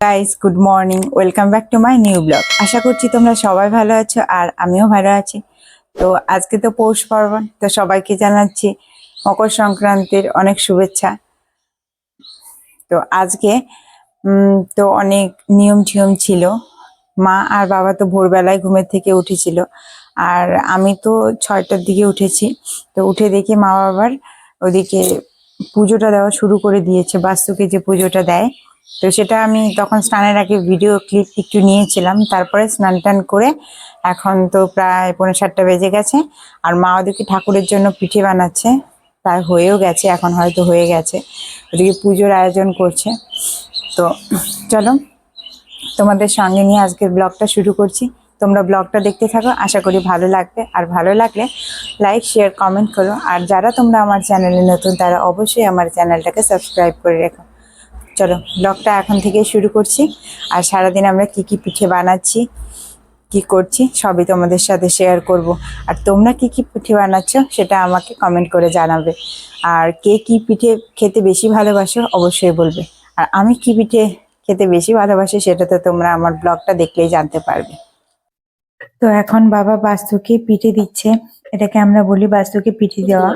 Guys good morning welcome back to my new blog আশা করছি তোমরা সবাই ভালো আছো আর আমিও ভালো আছি। তো আজকে তো পৌষ পার্বণ, তো সবাইকে জানাচ্ছি মকর সংক্রান্তির অনেক শুভেচ্ছা। তো আজকে তো অনেক নিয়ম টিয়ম ছিল। মা আর বাবা তো ভোরবেলায় ঘুমের থেকে উঠেছিল। আর আমি তো ছয়টার দিকে উঠেছি। তো উঠে দেখি মা বাবার ওদিকে পুজোটা দেওয়া শুরু করে দিয়েছে। বাস্তুকে যে পুজোটা দেয় তো সেটা আমি তখন স্নানের আগে ভিডিও ক্লিপ একটু নিয়েছিলাম, তারপরে স্নান টান করে এখন তো প্রায় পৌনে সাতটা বেজে গেছে, আর মা ওদিকে ঠাকুরের জন্য পিঠে বানাচ্ছে প্রায় হয়েও গেছে, এখন হয়তো হয়ে গেছে ওদিকে পুজোর আয়োজন করছে। তো চলো, তোমাদের সঙ্গে নিয়ে আজকের ব্লগটা শুরু করছি। তোমরা ব্লগটা দেখতে থাকো, আশা করি ভালো লাগবে, আর ভালো লাগলে লাইক শেয়ার কমেন্ট করো, আর যারা তোমরা আমার চ্যানেলে নতুন, তারা অবশ্যই আমার চ্যানেলটাকে সাবস্ক্রাইব করে রেখো। চলো ব্লগটা এখন থেকে শুরু করছি। আর সারাদিন আমরা কি কি পিঠে বানাচ্ছি, কি করছি, সবই তোমাদের সাথে শেয়ার করব। আর তোমরা কি কি পিঠে বানাচ্ছ, সেটা আমাকে কমেন্ট করে জানাবে। আর কে কি পিঠে খেতে বেশি ভালোবাসো, অবশ্যই বলবে। আর আমি কি পিঠে খেতে বেশি ভালোবাসি সেটা তো তোমরা আমার ব্লগটা দেখলেই জানতে পারবে। তো এখন বাবা বাস্তুকে পিঠে দিচ্ছে। এটাকে আমরা বলি বাস্তুকে পিঠে দেওয়া।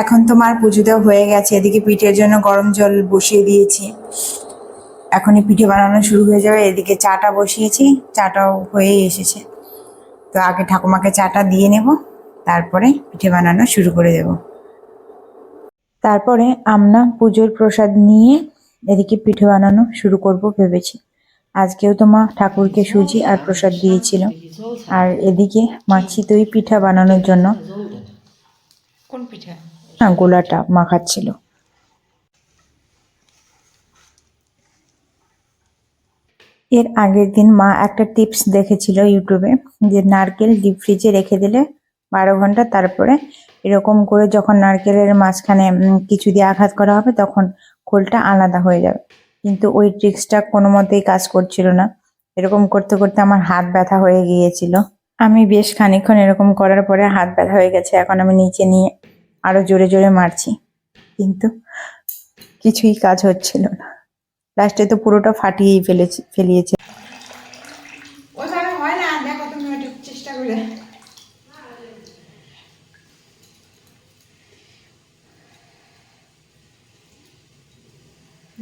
এখন তোমার পুজো দেওয়া হয়ে গেছে, এদিকে পিঠের জন্য গরম জল বসিয়ে দিয়েছি। এখনই পিঠে বানানো শুরু হয়ে যাবে, এদিকে চাটা বসিয়েছি, চাটাও হয়ে এসেছে। তো আগে ঠাকুমাকে চাটা দিয়ে নেব, তারপরে পিঠে বানানো শুরু করে দেব। তারপরে আমরা পুজোর প্রসাদ নিয়ে এদিকে পিঠে বানানো শুরু করব ভেবেছি। আজকেও তো মা ঠাকুরকে সুজি আর প্রসাদ দিয়েছিল। আর এদিকে মা চিতই পিঠা বানানোর জন্য কোন পিঠা? না গোলাটা মাখাচ্ছিল এর আগের দিন মা একটা টিপস দেখেছিল ইউটিউবে যে নারকেল ডিপ ফ্রিজে রেখে দিলে বারো ঘণ্টা তারপরে এরকম করে যখন নারকেলের মাঝখানে কিছু দিয়ে আঘাত করা হবে তখন খোলটা আলাদা হয়ে যাবে। কিন্তু ওই ট্রিক্সটা কোনো মতেই কাজ করছিল না। এরকম করতে করতে আমার হাত ব্যথা হয়ে গিয়েছিল। আমি বেশ খানিকক্ষণ এরকম করার পরে হাত ব্যথা হয়ে গেছে, এখন আমি নিচে নিয়ে আরও জোরে জোরে মারছি। কিন্তু কিছুই কাজ হচ্ছিল না। লাস্টে তো পুরোটা ফাটিয়েই ফেলেছি, ফেলিয়েছে ওইভাবে হয় না দেখো তুমি একটু চেষ্টা করে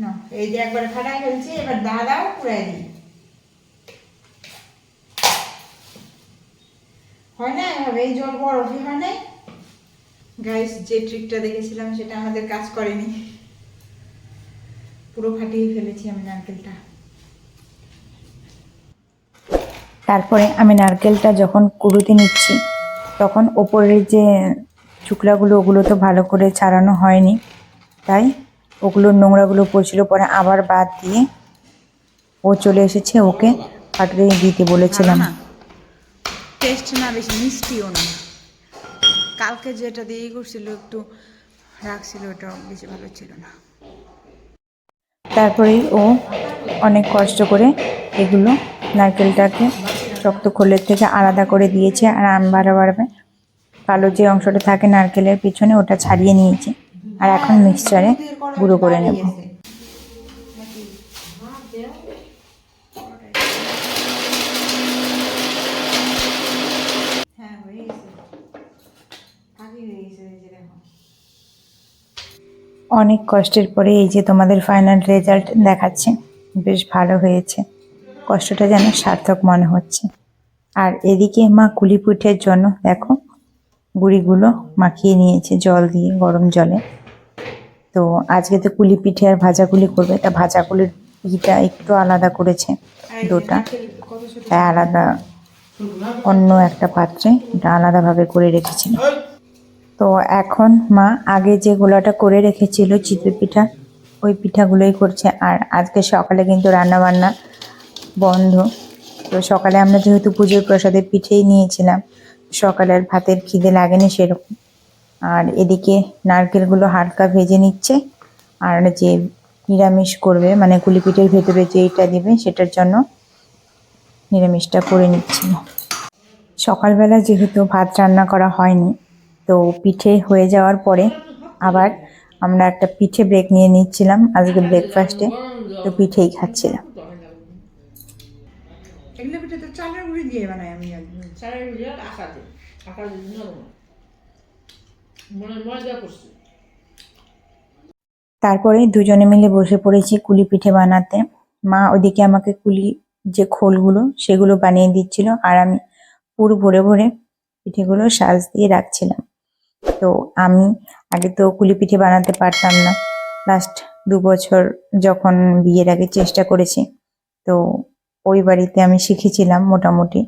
না এই যে একবার ফাটাই ফেলছি, এবার দাদাও পুরাই দিই। হয় না এভাবে? এই জল বরফই হয় না? গাইস যে ট্রিকটা দেখেছিলাম, সেটা আমাদের কাজ করেনি। পুরো ফাটিয়ে ফেলেছি আমি নারকেলটা। তারপরে আমি নারকেলটা যখন কুড়ুতে নিচ্ছি, তখন ওপরের যে চুকলাগুলো, ওগুলো তো ভালো করে ছাড়ানো হয়নি, তাই ওগুলোর নোংরাগুলো পড়ছিল পরে আবার বাদ দিয়ে ও চলে এসেছে ওকে ফাটিয়ে দিতে বলেছিলাম। টেস্ট না বেশি মিষ্টিও না। কালকে যেটা দিয়ে করছিল একটু রাখছিল ওটা বেশি ভালো ছিল না। তারপরেই ও অনেক কষ্ট করে এগুলো নারকেলটাকে শক্ত খোলের থেকে আলাদা করে দিয়েছে আর আম বাড়া বাড়বে কালো যে অংশটা থাকে নারকেলের পিছনে ওটা ছাড়িয়ে নিয়েছে। আর এখন মিক্সচারে গুঁড়ো করে নেব। হ্যাঁ অনেক কষ্টের পরে এই যে তোমাদের ফাইনাল রেজাল্ট দেখাচ্ছে বেশ ভালো হয়েছে। কষ্টটা যেন সার্থক মনে হচ্ছে। আর এদিকে মা কুলি পিঠের জন্য দেখো গুড়িগুলো মাখিয়ে নিয়েছে জল দিয়ে গরম জলে। তো আজকে তো কুলি পিঠে আর ভাজাগুলি করবে। তা ভাজাগুলির ইটা একটু আলাদা করেছে দুটা। তাই আলাদা অন্য একটা পাত্রে এটা আলাদাভাবে করে রেখেছিল। তো এখন মা আগে যে গোলাটা করে রেখেছিল চিতই পিঠা ওই পিঠাগুলোই করছে। আর আজকে সকালে কিন্তু রান্নাবান্না বন্ধ। তো সকালে আমরা যেহেতু পুজোর প্রসাদে পিঠেই নিয়েছিলাম সকালে আর ভাতের খিদে লাগেনি সেরকম। আর এদিকে নারকেলগুলো হালকা ভেজে নিচ্ছে। আর যে নিরামিষ করবে মানে কুলি পিঠের ভেতরে যেইটা দেবে সেটার জন্য নিরামিষটা করে নিচ্ছিল সকালবেলা যেহেতু ভাত রান্না করা হয়নি তো পিঠে হয়ে যাওয়ার পরে আবার আমরা একটা পিঠে ব্রেক নিয়ে নিচ্ছিলাম আজকে ব্রেকফাস্টে তো পিঠেই খাচ্ছিলাম। এগুলো পিঠে তো চালের গুঁড়ি দিয়ে বানাই আমি চালের গুঁড়ি আর আটা আটা নরম মনে ময়দা করছি তারপরে দুজনে মিলে বসে পড়েছি কুলি পিঠে বানাতে। মা ওদিকে আমাকে কুলি যে খোলগুলো সেগুলো বানিয়ে দিচ্ছিল আর আমি পুর ভরে ভরে পিঠেগুলো সাজ দিয়ে রাখছিলাম। তো আমি আগে তো কুলি পিঠে বানাতে পারতাম না। লাস্ট দু বছর যখন বিয়ের আগে চেষ্টা করেছি, তো ওই বাড়িতে আমি শিখেছিলাম মোটামুটি।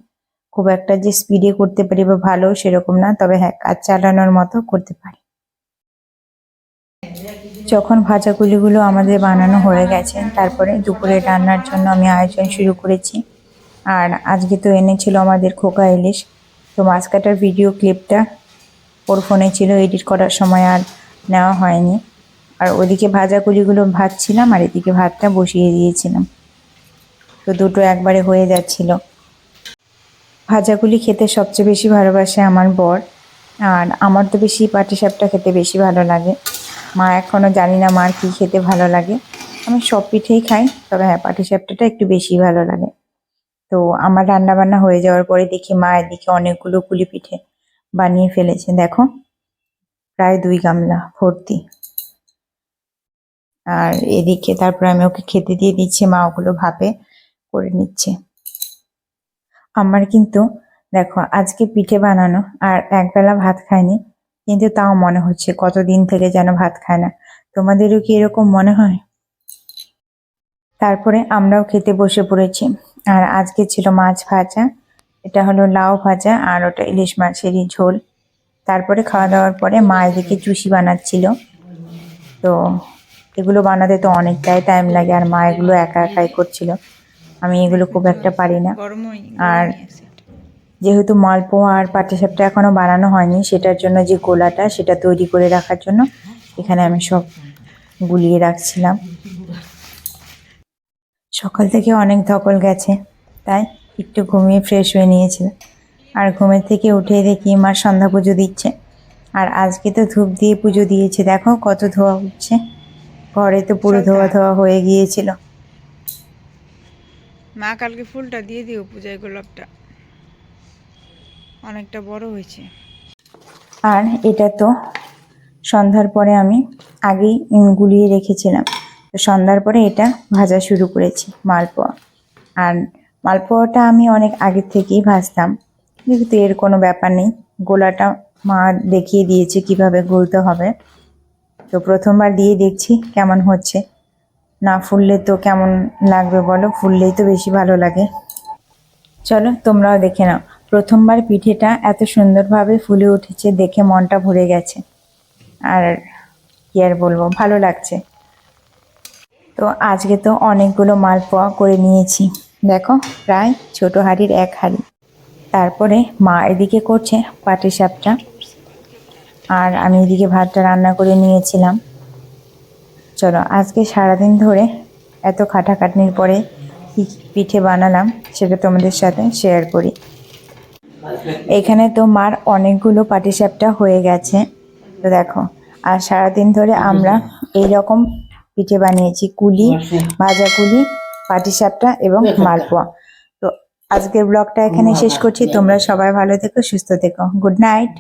খুব একটা যে স্পিডে করতে পারি বা ভালো সেরকম না, তবে হ্যাঁ কাজ চালানোর মতো করতে পারি। যখন ভাজাগুলিগুলো আমাদের বানানো হয়ে গেছে, তারপরে দুপুরে রান্নার জন্য আমি আয়োজন শুরু করেছি। আর আজকে তো এনেছিল আমাদের খোকা ইলিশ, তো মাছ কাটার ভিডিও ক্লিপটা ওর ফোনে ছিল এডিট করার সময় আর নেওয়া হয়নি। আর ওদিকে ভাজাগুলিগুলো ভাজছিলাম আর এদিকে ভাতটা বসিয়ে দিয়েছিলাম। তো দুটো একবারে হয়ে যাচ্ছিল। ভাজাগুলি খেতে সবচেয়ে বেশি ভালোবাসে আমার বর। আর আমার তো বেশি পাটিসাপটা খেতে বেশি ভালো লাগে। মা এখনও জানি না মার কি খেতে ভালো লাগে। আমি সব পিঠেই খাই, তবে হ্যাঁ পাটিসাপটাটা একটু বেশি ভালো লাগে। তো আমার রান্না বান্না হয়ে যাওয়ার পরে দেখি মা এদিকে অনেকগুলো কুলি পিঠে বানিয়ে ফেলেছে। দেখো, প্রায় দুই গামলা ভর্তি। আর এদিকে তারপর আমি ওকে খেতে দিয়ে দিচ্ছি, মা ওগুলো ভাপে করে নিচ্ছে। আমার কিন্তু, দেখো, আজকে পিঠে বানানো আর একবেলা ভাত খায়নি কিন্তু তাও মনে হচ্ছে কতদিন থেকে যেন ভাত খায় না। তোমাদেরও কি এরকম মনে হয়? তারপরে আমরাও খেতে বসে পড়েছি। আর আজকে ছিল মাছ ভাজা, এটা হলো লাউ ভাজা আর ওটা ইলিশ মাছেরই ঝোল। তারপরে খাওয়া দাওয়ার পরে মা এদিকে চুষি বানাচ্ছিল। তো এগুলো বানাতে তো অনেকটাই টাইম লাগে আর মা এগুলো একা একাই করছিল। আমি এগুলো খুব একটা পারি না। আর যেহেতু মালপোয়া আর পাটিসাপটা এখনও বানানো হয়নি সেটার জন্য যে গোলাটা সেটা তৈরি করে রাখার জন্য এখানে আমি সব গুলিয়ে রাখছিলাম। সকাল থেকে অনেক ধকল গেছে তাই একটু ঘুমিয়ে ফ্রেশ হয়ে নিয়েছিলাম। আর ঘুমের থেকে উঠে দেখি মা সন্ধ্যা পুজো দিচ্ছে। আর আজকে তো ধূপ দিয়ে পুজো দিয়েছে দেখো কত ধোয়া উঠছে ঘরে তো পুরো ধোয়া ধোয়া হয়ে গিয়েছিল। মা কালকে ফুলটা দিয়ে দিও পূজায় গোলাপটা। অনেকটা বড় হয়েছে। আর এটা তো সন্ধ্যার পরে আমি আগেই গুলিয়ে রেখেছিলাম। তো সন্ধ্যার পরে এটা ভাজা শুরু করেছি, মালপোয়া। আর মালপোয়াটা আমি অনেক আগের থেকেই ভাজতাম। কিন্তু এর কোনো ব্যাপার নেই, গোলাটা মা দেখিয়ে দিয়েছে কীভাবে গুলতে হবে। তো প্রথমবার দিয়ে দেখছি কেমন হচ্ছে। না ফুললে তো কেমন লাগবে বলো? ফুললেই তো বেশি ভালো লাগে। চলো, তোমরাও দেখে নাও। প্রথমবার পিঠেটা এত সুন্দরভাবে ফুলে উঠেছে দেখে মনটা ভরে গেছে। আর কি আর বলব? ভালো লাগছে। তো আজকে তো অনেকগুলো মাল মালপোয়া করে নিয়েছি। দেখো, প্রায় ছোট হাঁড়ির এক হাঁড়ি। তারপরে মা এদিকে করছে পাটিসাপটা আর আমি এদিকে ভাতটা রান্না করে নিয়েছিলাম। চলো, আজকে সারাদিন ধরে এত খাটাখাটনির পরে কি পিঠে বানালাম সেটা তোমাদের সাথে শেয়ার করি। এখানে তো মার অনেকগুলো পাটিসাপটা হয়ে গেছে। তো দেখো, আর সারাদিন ধরে আমরা এই রকম পিঠে বানিয়েছি কুলি, ভাজা কুলি, পাটিসাপটা এবং মালপোয়া। তো আজকের ব্লগটা এখানে শেষ করছি। তোমরা সবাই ভালো থেকো, সুস্থ থেকো। Good night